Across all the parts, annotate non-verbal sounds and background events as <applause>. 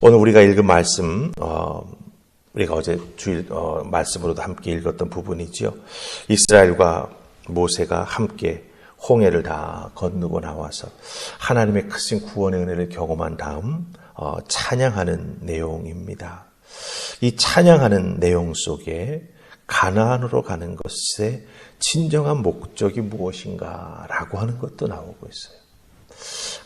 오늘 우리가 읽은 말씀, 어, 우리가 어제 주일 어, 말씀으로도 함께 읽었던 부분이지요. 이스라엘과 모세가 함께 홍해를 다 건너고 나와서 하나님의 크신 구원의 은혜를 경험한 다음 어, 찬양하는 내용입니다. 이 찬양하는 내용 속에 가나안으로 가는 것의 진정한 목적이 무엇인가라고 하는 것도 나오고 있어요.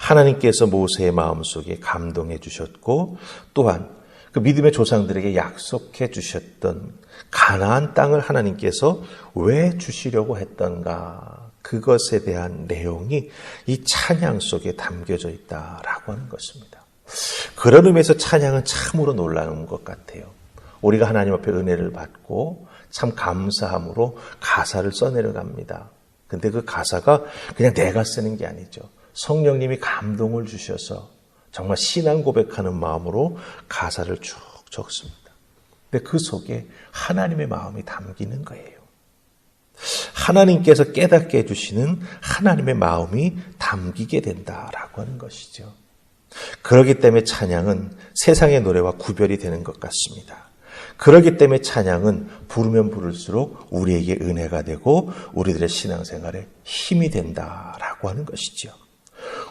하나님께서 모세의 마음속에 감동해 주셨고 또한 그 믿음의 조상들에게 약속해 주셨던 가나안 땅을 하나님께서 왜 주시려고 했던가 그것에 대한 내용이 이 찬양 속에 담겨져 있다라고 하는 것입니다. 그런 의미에서 찬양은 참으로 놀라운 것 같아요. 우리가 하나님 앞에 은혜를 받고 참 감사함으로 가사를 써내려갑니다. 근데 그 가사가 그냥 내가 쓰는 게 아니죠. 성령님이 감동을 주셔서 정말 신앙 고백하는 마음으로 가사를 쭉 적습니다. 근데 그 속에 하나님의 마음이 담기는 거예요. 하나님께서 깨닫게 해주시는 하나님의 마음이 담기게 된다라고 하는 것이죠. 그러기 때문에 찬양은 세상의 노래와 구별이 되는 것 같습니다. 그러기 때문에 찬양은 부르면 부를수록 우리에게 은혜가 되고 우리들의 신앙생활에 힘이 된다라고 하는 것이죠.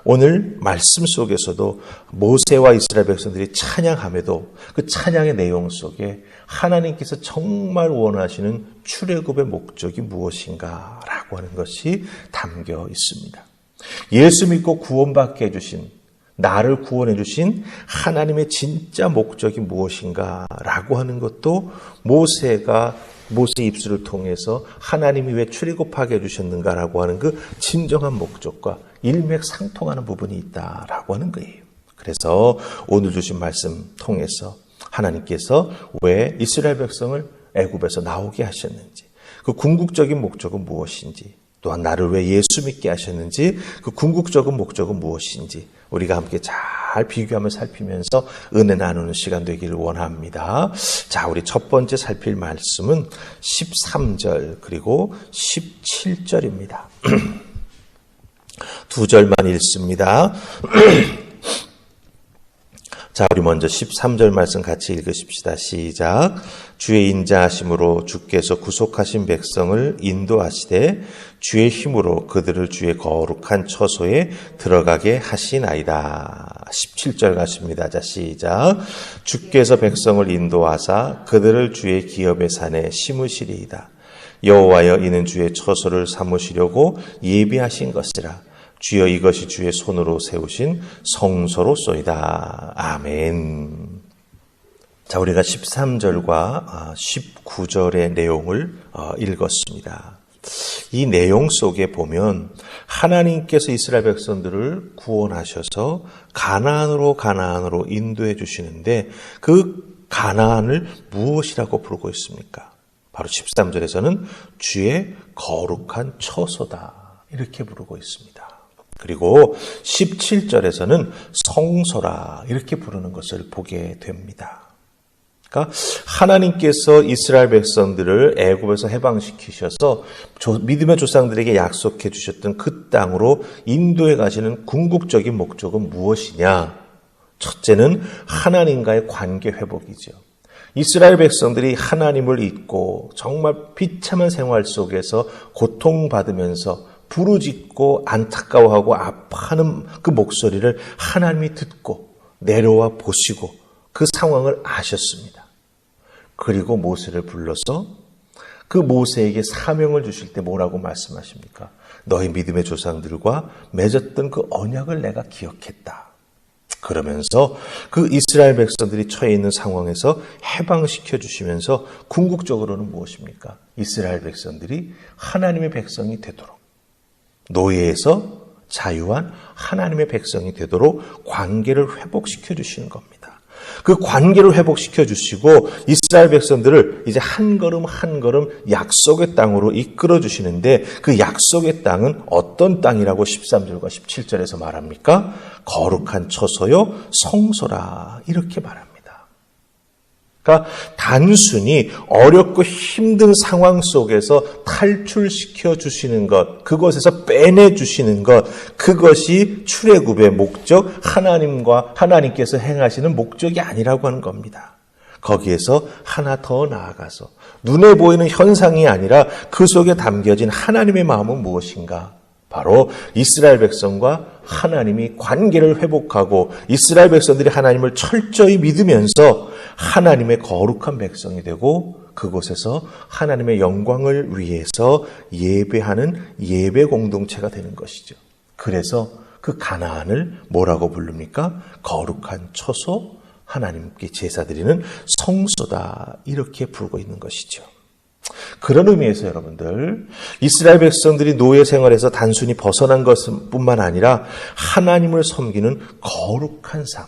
오늘 말씀 속에서도 모세와 이스라엘 백성들이 찬양함에도 그 찬양의 내용 속에 하나님께서 정말 원하시는 출애굽의 목적이 무엇인가라고 하는 것이 담겨 있습니다. 예수 믿고 구원받게 해주신 나를 구원해 주신 하나님의 진짜 목적이 무엇인가라고 하는 것도 모세가 모세 입술을 통해서 하나님이 왜 출애굽하게 해 주셨는가라고 하는 그 진정한 목적과 일맥상통하는 부분이 있다라고 하는 거예요. 그래서 오늘 주신 말씀 통해서 하나님께서 왜 이스라엘 백성을 애굽에서 나오게 하셨는지 그 궁극적인 목적은 무엇인지 또한 나를 왜 예수 믿게 하셨는지 그 궁극적인 목적은 무엇인지 우리가 함께 잘 비교하며 살피면서 은혜 나누는 시간 되기를 원합니다. 자, 우리 첫 번째 살필 말씀은 13절 그리고 17절입니다. <clears throat> 두 절만 읽습니다. <clears throat> 자, 우리 먼저 13절 말씀 같이 읽으십시다. 시작. 주의 인자하심으로 주께서 구속하신 백성을 인도하시되 주의 힘으로 그들을 주의 거룩한 처소에 들어가게 하시나이다. 17절 가십니다. 자, 시작. 주께서 백성을 인도하사 그들을 주의 기업의 산에 심으시리이다. 여호와여 이는 주의 처소를 삼으시려고 예비하신 것이라. 주여 이것이 주의 손으로 세우신 성소로쏘이다. 아멘. 자, 우리가 13절과 19절의 아, 내용을 어, 읽었습니다. 이 내용 속에 보면 하나님께서 이스라엘 백성들을 구원하셔서 가나안으로 가나안으로 인도해 주시는데 그 가나안을 무엇이라고 부르고 있습니까? 바로 13절에서는 주의 거룩한 처소다. 이렇게 부르고 있습니다. 그리고 17절에서는 성소라 이렇게 부르는 것을 보게 됩니다. 그러니까 하나님께서 이스라엘 백성들을 애굽에서 해방시키셔서 믿음의 조상들에게 약속해 주셨던 그 땅으로 인도해 가시는 궁극적인 목적은 무엇이냐? 첫째는 하나님과의 관계 회복이죠. 이스라엘 백성들이 하나님을 잊고 정말 비참한 생활 속에서 고통받으면서 부르짖고 안타까워하고 아파하는 그 목소리를 하나님이 듣고 내려와 보시고 그 상황을 아셨습니다. 그리고 모세를 불러서 그 모세에게 사명을 주실 때 뭐라고 말씀하십니까? 너희 믿음의 조상들과 맺었던 그 언약을 내가 기억했다. 그러면서 그 이스라엘 백성들이 처해 있는 상황에서 해방시켜 주시면서 궁극적으로는 무엇입니까? 이스라엘 백성들이 하나님의 백성이 되도록 노예에서 자유한 하나님의 백성이 되도록 관계를 회복시켜 주시는 겁니다. 그 관계를 회복시켜 주시고 이스라엘 백성들을 이제 한 걸음 한 걸음 약속의 땅으로 이끌어 주시는데 그 약속의 땅은 어떤 땅이라고 13절과 17절에서 말합니까? 거룩한 처소요 성소라 이렇게 말합니다. 그러니까 단순히 어렵고 힘든 상황 속에서 탈출시켜 주시는 것, 그것에서 빼내 주시는 것, 그것이 출애굽의 목적, 하나님과 하나님께서 행하시는 목적이 아니라고 하는 겁니다. 거기에서 하나 더 나아가서 눈에 보이는 현상이 아니라 그 속에 담겨진 하나님의 마음은 무엇인가? 바로 이스라엘 백성과 하나님이 관계를 회복하고 이스라엘 백성들이 하나님을 철저히 믿으면서 하나님의 거룩한 백성이 되고 그곳에서 하나님의 영광을 위해서 예배하는 예배 공동체가 되는 것이죠. 그래서 그 가나안을 뭐라고 부릅니까? 거룩한 처소, 하나님께 제사 드리는 성소다. 이렇게 부르고 있는 것이죠. 그런 의미에서 여러분들 이스라엘 백성들이 노예 생활에서 단순히 벗어난 것뿐만 아니라 하나님을 섬기는 거룩한 삶,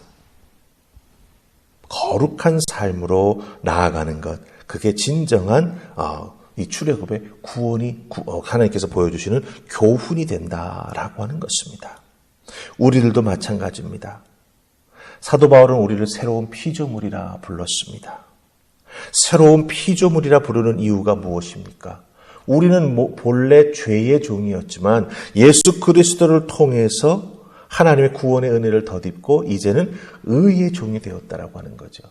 거룩한 삶으로 나아가는 것, 그게 진정한 어, 이 출애굽의 구원이 어, 하나님께서 보여주시는 교훈이 된다라고 하는 것입니다. 우리들도 마찬가지입니다. 사도 바울은 우리를 새로운 피조물이라 불렀습니다. 새로운 피조물이라 부르는 이유가 무엇입니까? 우리는 뭐 본래 죄의 종이었지만 예수 그리스도를 통해서 하나님의 구원의 은혜를 덧입고 이제는 의의 종이 되었다라고 하는 거죠.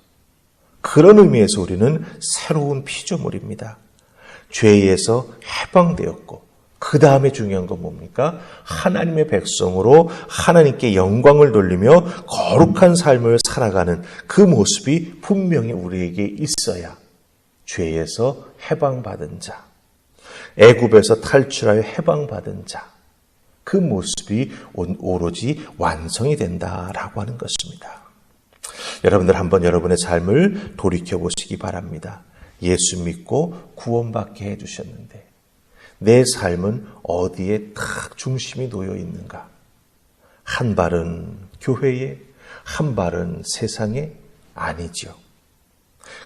그런 의미에서 우리는 새로운 피조물입니다. 죄에서 해방되었고 그 다음에 중요한 건 뭡니까? 하나님의 백성으로 하나님께 영광을 돌리며 거룩한 삶을 살아가는 그 모습이 분명히 우리에게 있어야 죄에서 해방받은 자, 애굽에서 탈출하여 해방받은 자, 그 모습이 오로지 완성이 된다라고 하는 것입니다. 여러분들 한번 여러분의 삶을 돌이켜 보시기 바랍니다. 예수 믿고 구원받게 해주셨는데 내 삶은 어디에 탁 중심이 놓여 있는가? 한 발은 교회에, 한 발은 세상에 아니지요.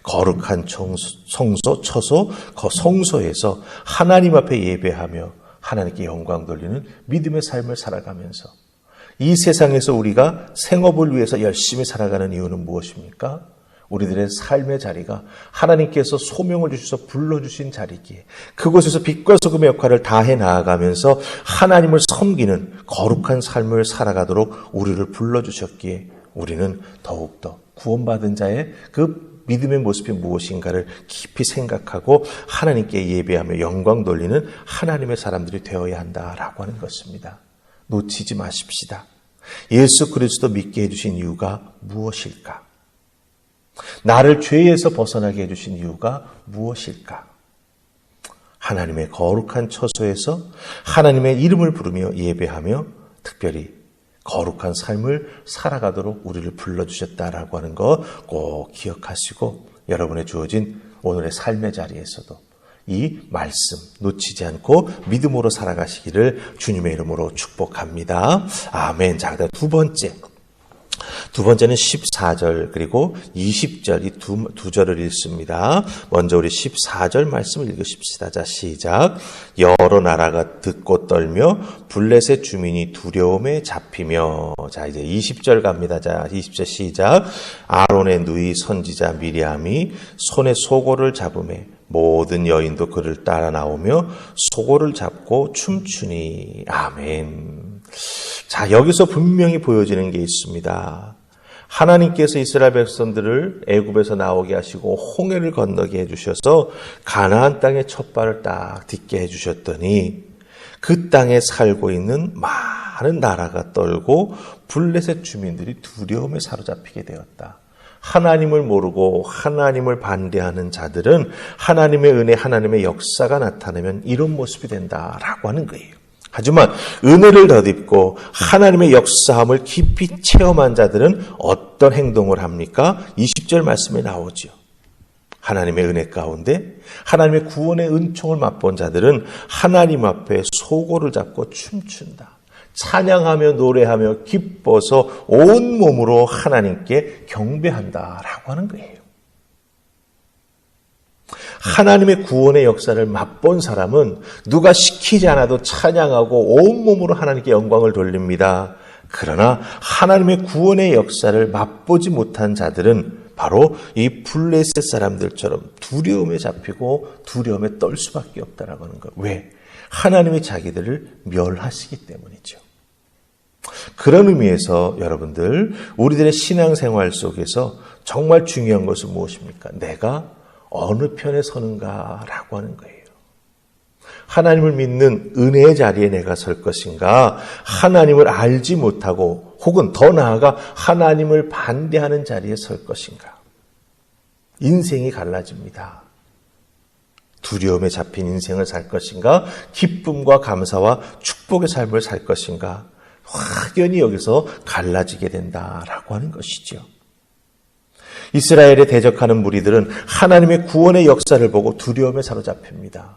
거룩한 성소, 처소, 그 성소에서 하나님 앞에 예배하며 하나님께 영광 돌리는 믿음의 삶을 살아가면서 이 세상에서 우리가 생업을 위해서 열심히 살아가는 이유는 무엇입니까? 우리들의 삶의 자리가 하나님께서 소명을 주셔서 불러주신 자리기에 그곳에서 빛과 소금의 역할을 다해 나아가면서 하나님을 섬기는 거룩한 삶을 살아가도록 우리를 불러주셨기에 우리는 더욱더 구원받은 자의 그 믿음의 모습이 무엇인가를 깊이 생각하고 하나님께 예배하며 영광 돌리는 하나님의 사람들이 되어야 한다라고 하는 것입니다. 놓치지 마십시다. 예수 그리스도 믿게 해주신 이유가 무엇일까? 나를 죄에서 벗어나게 해주신 이유가 무엇일까? 하나님의 거룩한 처소에서 하나님의 이름을 부르며 예배하며 특별히 거룩한 삶을 살아가도록 우리를 불러주셨다라고 하는 거 꼭 기억하시고 여러분의 주어진 오늘의 삶의 자리에서도 이 말씀 놓치지 않고 믿음으로 살아가시기를 주님의 이름으로 축복합니다. 아멘. 자, 두 번째. 두 번째는 14절 그리고 20절 이 두 두 절을 읽습니다. 먼저 우리 14절 말씀을 읽으십시다. 자 시작. 여러 나라가 듣고 떨며 블레셋 주민이 두려움에 잡히며 자 이제 20절 갑니다. 자 20절 시작. 아론의 누이 선지자 미리암이 손에 소고를 잡음에 모든 여인도 그를 따라 나오며 소고를 잡고 춤추니 아멘. 자, 여기서 분명히 보여지는 게 있습니다. 하나님께서 이스라엘 백성들을 애굽에서 나오게 하시고 홍해를 건너게 해주셔서 가나안 땅의 첫 발을 딱 딛게 해주셨더니 그 땅에 살고 있는 많은 나라가 떨고 블레셋 주민들이 두려움에 사로잡히게 되었다. 하나님을 모르고 하나님을 반대하는 자들은 하나님의 은혜, 하나님의 역사가 나타나면 이런 모습이 된다라고 하는 거예요. 하지만 은혜를 덧입고 하나님의 역사함을 깊이 체험한 자들은 어떤 행동을 합니까? 20절 말씀에 나오죠. 하나님의 은혜 가운데 하나님의 구원의 은총을 맛본 자들은 하나님 앞에 소고를 잡고 춤춘다. 찬양하며 노래하며 기뻐서 온 몸으로 하나님께 경배한다라고 하는 거예요. 하나님의 구원의 역사를 맛본 사람은 누가 시키지 않아도 찬양하고 온몸으로 하나님께 영광을 돌립니다. 그러나 하나님의 구원의 역사를 맛보지 못한 자들은 바로 이 블레셋 사람들처럼 두려움에 잡히고 두려움에 떨 수밖에 없다라고 하는 것. 왜? 하나님이 자기들을 멸하시기 때문이죠. 그런 의미에서 여러분들 우리들의 신앙생활 속에서 정말 중요한 것은 무엇입니까? 내가 어느 편에 서는가라고 하는 거예요. 하나님을 믿는 은혜의 자리에 내가 설 것인가? 하나님을 알지 못하고 혹은 더 나아가 하나님을 반대하는 자리에 설 것인가? 인생이 갈라집니다. 두려움에 잡힌 인생을 살 것인가? 기쁨과 감사와 축복의 삶을 살 것인가? 확연히 여기서 갈라지게 된다라고 하는 것이죠. 이스라엘에 대적하는 무리들은 하나님의 구원의 역사를 보고 두려움에 사로잡힙니다.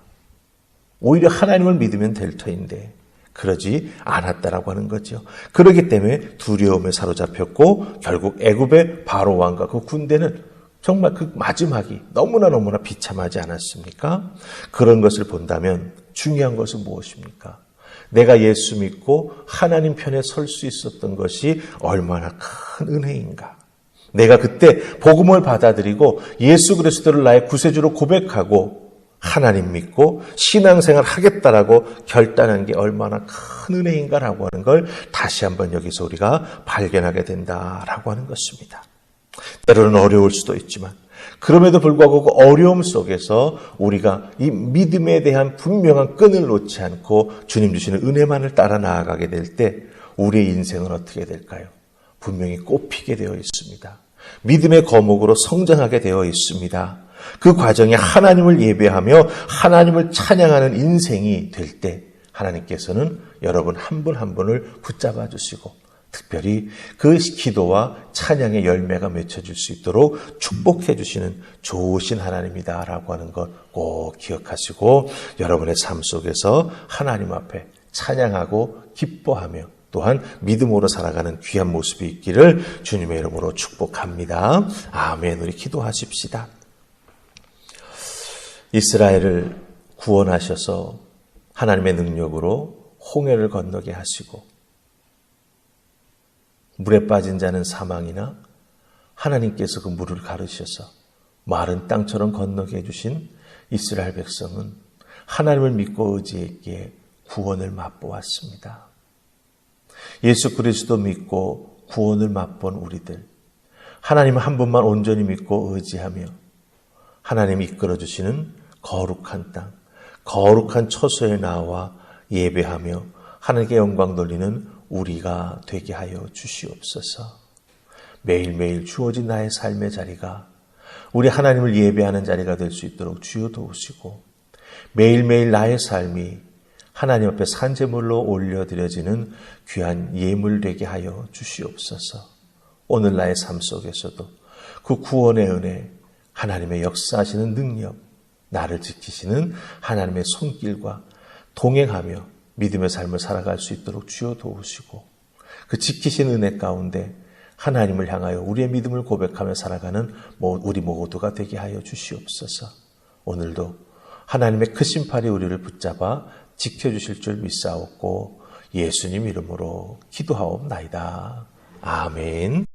오히려 하나님을 믿으면 될 터인데 그러지 않았다라고 하는 거죠. 그렇기 때문에 두려움에 사로잡혔고 결국 애굽의 바로 왕과 그 군대는 정말 그 마지막이 너무나 너무나 비참하지 않았습니까? 그런 것을 본다면 중요한 것은 무엇입니까? 내가 예수 믿고 하나님 편에 설 수 있었던 것이 얼마나 큰 은혜인가. 내가 그때 복음을 받아들이고 예수 그리스도를 나의 구세주로 고백하고 하나님 믿고 신앙생활 하겠다라고 결단한 게 얼마나 큰 은혜인가라고 하는 걸 다시 한번 여기서 우리가 발견하게 된다라고 하는 것입니다. 때로는 어려울 수도 있지만 그럼에도 불구하고 그 어려움 속에서 우리가 이 믿음에 대한 분명한 끈을 놓지 않고 주님 주시는 은혜만을 따라 나아가게 될 때 우리의 인생은 어떻게 될까요? 분명히 꽃피게 되어 있습니다. 믿음의 거목으로 성장하게 되어 있습니다. 그 과정에 하나님을 예배하며 하나님을 찬양하는 인생이 될 때 하나님께서는 여러분 한분한 분을 붙잡아 주시고 특별히 그 기도와 찬양의 열매가 맺혀질 수 있도록 축복해 주시는 좋으신 하나님이다라고 하는 것 꼭 기억하시고 여러분의 삶 속에서 하나님 앞에 찬양하고 기뻐하며 또한 믿음으로 살아가는 귀한 모습이 있기를 주님의 이름으로 축복합니다. 아멘. 우리 기도하십시다. 이스라엘을 구원하셔서 하나님의 능력으로 홍해를 건너게 하시고 물에 빠진 자는 사망이나 하나님께서 그 물을 가르셔서 마른 땅처럼 건너게 해주신 이스라엘 백성은 하나님을 믿고 의지했기에 구원을 맛보았습니다. 예수 그리스도 믿고 구원을 맛본 우리들, 하나님 한 분만 온전히 믿고 의지하며 하나님이 이끌어 주시는 거룩한 땅, 거룩한 처소에 나와 예배하며 하나님께 영광 돌리는 우리가 되게 하여 주시옵소서. 매일매일 주어진 나의 삶의 자리가 우리 하나님을 예배하는 자리가 될 수 있도록 주여 도우시고 매일매일 나의 삶이 하나님 앞에 산재물로 올려드려지는 귀한 예물 되게 하여 주시옵소서. 오늘 나의 삶 속에서도 그 구원의 은혜, 하나님의 역사하시는 능력, 나를 지키시는 하나님의 손길과 동행하며 믿음의 삶을 살아갈 수 있도록 주여 도우시고 그 지키신 은혜 가운데 하나님을 향하여 우리의 믿음을 고백하며 살아가는 우리 모두가 되게 하여 주시옵소서. 오늘도 하나님의 크신 팔이 우리를 붙잡아 지켜주실 줄 믿사옵고 예수님 이름으로 기도하옵나이다. 아멘.